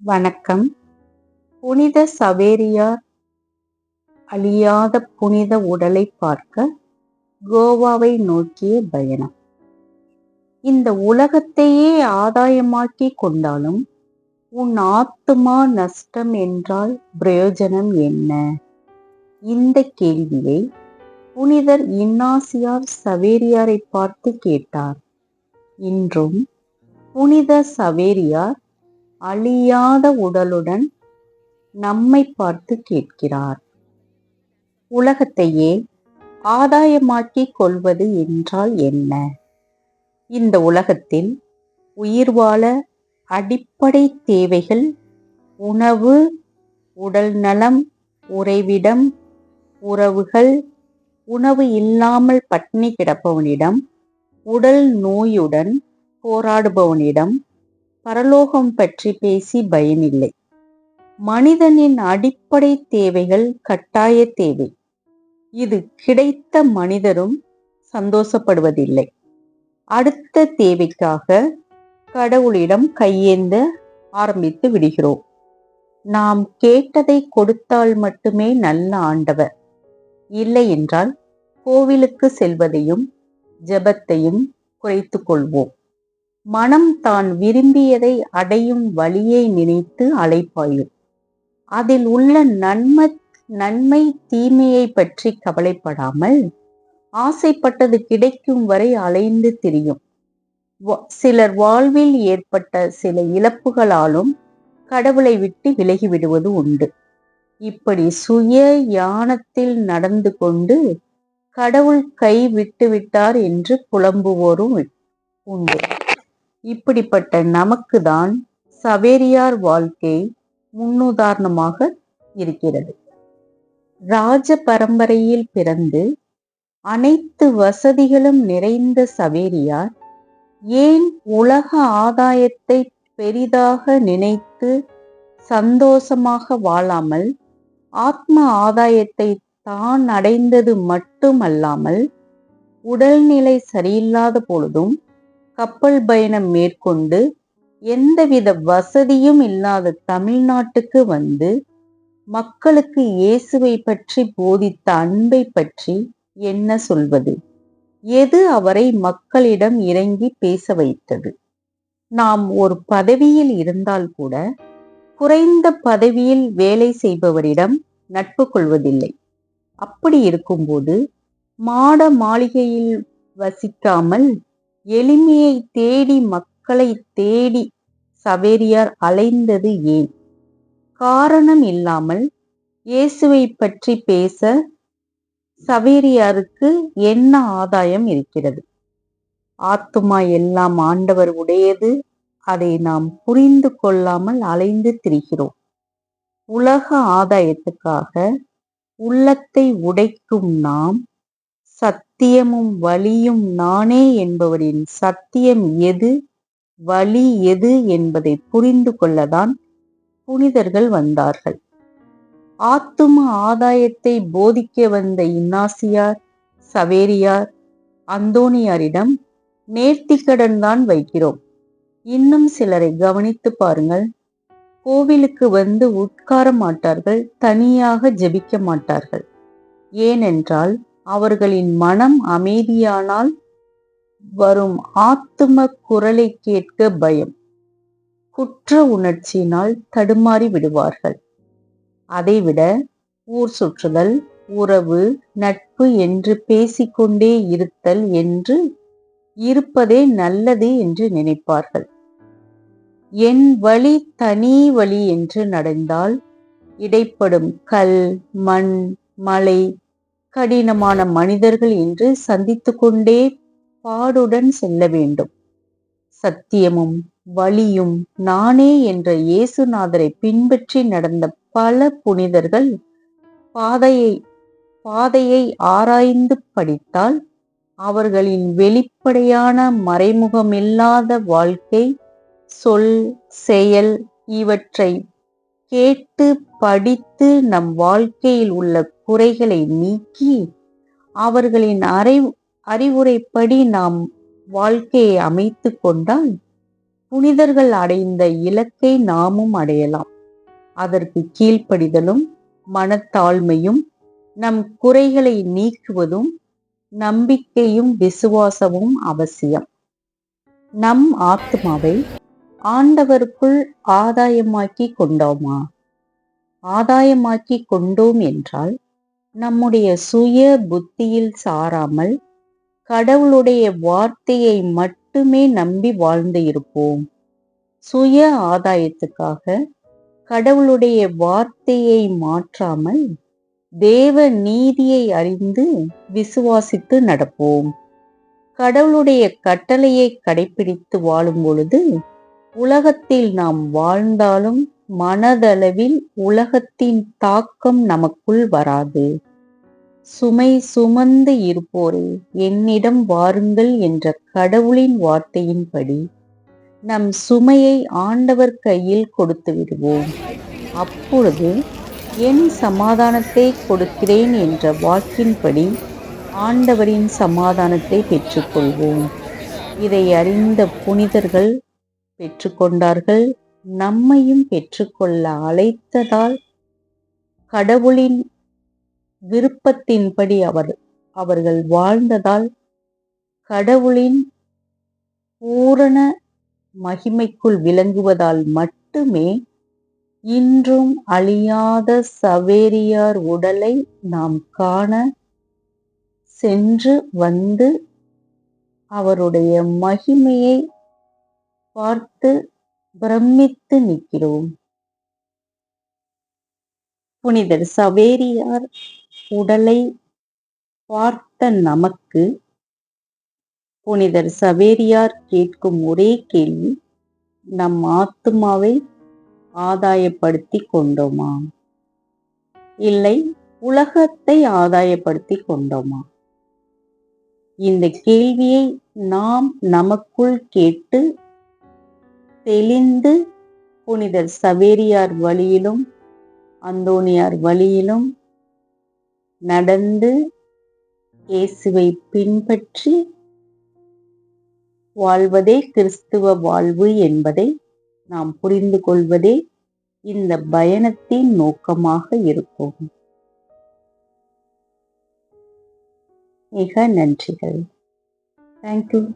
வணக்கம். புனித சவேரியார் அழியாத புனித உடலை பார்க்க கோவாவை நோக்கிய பயணம். இந்த உலகத்தையே ஆதாயமாக்கி கொண்டாலும் உன் ஆத்துமா நஷ்டம் என்றால் பிரயோஜனம் என்ன? இந்த கேள்வியை புனிதர் இன்னாசியார் சவேரியாரை பார்த்து கேட்டார். இன்றும் புனித சவேரியார் அழியாத உடலுடன் நம்மை பார்த்து கேட்கிறார். உலகத்தையே ஆதாயமாக்கிக் கொள்வது என்றால் என்ன? இந்த உலகத்தில் உயிர் வாழ அடிப்படை தேவைகள் உணவு உடல் நலம் உறைவிடம் உறவுகள் உணவு இல்லாமல் பட்டினி கிடப்பவனிடம் உடல் நோயுடன் போராடுபவனிடம் பரலோகம் பற்றி பேசி பயனில்லை. மனிதனின் அடிப்படை தேவைகள் கட்டாய தேவை. இது கிடைத்த மனிதரும் சந்தோஷப்படுவதில்லை. அடுத்த தேவைக்காக கடவுளிடம் கையேந்த ஆரம்பித்து விடுகிறோம். நாம் கேட்டதை கொடுத்தால் மட்டுமே நல்ல ஆண்டவர். இல்லை என்றால் கோவிலுக்கு செல்வதையும் ஜெபத்தையும் குறைத்து கொள்வோம் மனம் தான் விரும்பியதை அடையும் வழியை நினைத்து அலைப்பாயும் அதில் உள்ள நன்மை நன்மை தீமையை பற்றி கவலைப்படாமல் ஆசைப்பட்டது கிடைக்கும் வரை அலைந்து திரியும். சிலர் வாழ்வில் ஏற்பட்ட சில இழப்புகளாலும் கடவுளை விட்டு விலகி விடுவது உண்டு. இப்படி சுய யானத்தில் நடந்து கொண்டு கடவுள் கை விட்டுவிட்டார் என்று புலம்புவோரும் உண்டு. இப்படிப்பட்ட நமக்கு தான் சவேரியார் வாழ்க்கை முன்னுதாரணமாக இருக்கிறது. ராஜ பரம்பரையில் பிறந்து அனைத்து வசதிகளும் நிறைந்த சவேரியார் ஏன் உலக ஆதாயத்தை பெரிதாக நினைத்து சந்தோஷமாக வாழாமல் ஆத்ம ஆதாயத்தை தான் அடைந்தது மட்டுமல்லாமல் உடல்நிலை சரியில்லாத பொழுதும் கப்பல் பயணம் மேற்கொண்டு எந்தவித வசதியும் இல்லாத தமிழ்நாட்டுக்கு வந்து மக்களுக்கு இயேசுவை பற்றி போதித்த அன்பை பற்றி என்ன சொல்வது? எது அவரை மக்களிடம் இறங்கி பேச வைத்தது? நாம் ஒரு பதவியில் இருந்தால் கூட குறைந்த பதவியில் வேலை செய்பவரிடம் நட்பு கொள்வதில்லை. அப்படி இருக்கும்போது மாட மாளிகையில் வசிக்காமல் எளிமையை தேடி மக்களை தேடி சவேரியார் அலைந்தது ஏன்? காரணம் இல்லாமல் இயேசுவை பற்றி பேச சவேரியாருக்கு என்ன ஆதாயம் இருக்கிறது? ஆத்துமா எல்லாம் ஆண்டவர் உடையது அதை நாம் புரிந்து கொள்ளாமல் அலைந்து திரிகிறோம். உலக ஆதாயத்துக்காக உள்ளத்தை உடைக்கும் நாம் சத்தியமும் வழியும் நானே என்பவரின் சத்தியம் எது? வழி எது என்பதை புரிந்து கொள்ளதான் புனிதர்கள் வந்தார்கள். ஆத்தும ஆதாயத்தை போதிக்க வந்த இன்னாசியார் சவேரியார் அந்தோனியாரிடம் நேர்த்திக்கடன் தான் வைக்கிறோம். இன்னும் சிலரை கவனித்து பாருங்கள். கோவிலுக்கு வந்து உட்கார மாட்டார்கள் தனியாக ஜெபிக்க மாட்டார்கள். ஏனென்றால் அவர்களின் மனம் அமைதியானால் வரும் ஆத்தும குரலை கேட்க பயம். குற்ற உணர்ச்சியினால் தடுமாறி விடுவார்கள். அதைவிட ஊர் சுற்றுதல் உறவு நட்பு என்று பேசிக்கொண்டே இருத்தல் என்று இருப்பதே நல்லது என்று நினைப்பார்கள். என் வழி தனி வழி என்று நடந்தால் இடைப்படும் கல் மண் மலை கடினமான மனிதர்கள் என்று சந்தித்து கொண்டே பாடுடன் செல்ல வேண்டும். சத்தியமும் வழியும் நானே என்ற இயேசுநாதரை பின்பற்றி நடந்த பல புனிதர்கள் பாதையை பாதையை ஆராய்ந்து படித்தால் அவர்களின் வெளிப்படையான மறைமுகமில்லாத வாழ்க்கை சொல் செயல் இவற்றை கேட்டு படித்து நம் வாழ்க்கையில் உள்ள குறைகளை நீக்கி அவர்களின் அறை அறிவுரைப்படி நாம் வாழ்க்கையை அமைத்து கொண்டால் புனிதர்கள் அடைந்த இலக்கை நாமும் அடையலாம். அதற்கு கீழ்ப்படிதலும் மனத்தாழ்மையும் நம் குறைகளை நீக்குவதும் நம்பிக்கையும் விசுவாசமும் அவசியம். நம் ஆத்மாவை ஆண்டவருக்குள் ஆதாயமாக்கி கொண்டோமா? ஆதாயமாக்கி கொண்டோம் என்றால் நம்முடைய சுய புத்தியில் சாராமல் கடவுளுடைய வார்த்தையை மட்டுமே நம்பி வாழ்ந்து இருப்போம். சுய ஆதாயத்துக்காக கடவுளுடைய வார்த்தையை மாற்றாமல் தேவ நீதியை அறிந்து விசுவாசித்து நடப்போம். கடவுளுடைய கட்டளையை கடைபிடித்து வாழும் பொழுது உலகத்தில் நாம் வாழ்ந்தாலும் மனதளவில் உலகத்தின் தாக்கம் நமக்குள் வராது. சுமை சுமந்து இருப்போரே என்னிடம் வாருங்கள் என்ற கடவுளின் வார்த்தையின்படி நம் சுமையை ஆண்டவர் கையில் கொடுத்து விடுவோம். அப்பொழுது என் சமாதானத்தை கொடுக்கிறேன் என்ற வாக்கின்படி ஆண்டவரின் சமாதானத்தை பெற்றுக்கொள்வோம். இதை அறிந்த புனிதர்கள் பெற்றுக்கொண்டார்கள். நம்மையும் பெற்றுக்கொள்ள அழைத்ததால் கடவுளின் விருப்பத்தின்படி அவர் அவர்கள் வாழ்ந்ததால் கடவுளின் பூரண மகிமைக்குள் விளங்குவதால் மட்டுமே இன்றும் அழியாத சவேரியார் உடலை நாம் காண சென்று வந்து அவருடைய மகிமையை பார்த்து பிரமித்து நிற்கிறோம். புனிதர் சவேரியார் உடலை பார்த்த நமக்கு புனிதர் சவேரியார் கேட்கும் ஒரே கேள்வி நம் ஆத்மாவை ஆதாயப்படுத்தி கொண்டோமா? இல்லை உலகத்தை ஆதாயப்படுத்தி கொண்டோமா? இந்த கேள்வியை நாம் நமக்குள் கேட்டு தெளிந்து புனிதர் சவேரியார் வழியிலும் அந்தோனியார் வழியிலும் நடந்து இயேசுவை பின்பற்றி வாழ்வதே கிறிஸ்துவ வாழ்வு என்பதை நாம் புரிந்து கொள்வதே இந்த பயணத்தின் நோக்கமாக இருக்கும். மிக நன்றிகள். தேங்க்யூ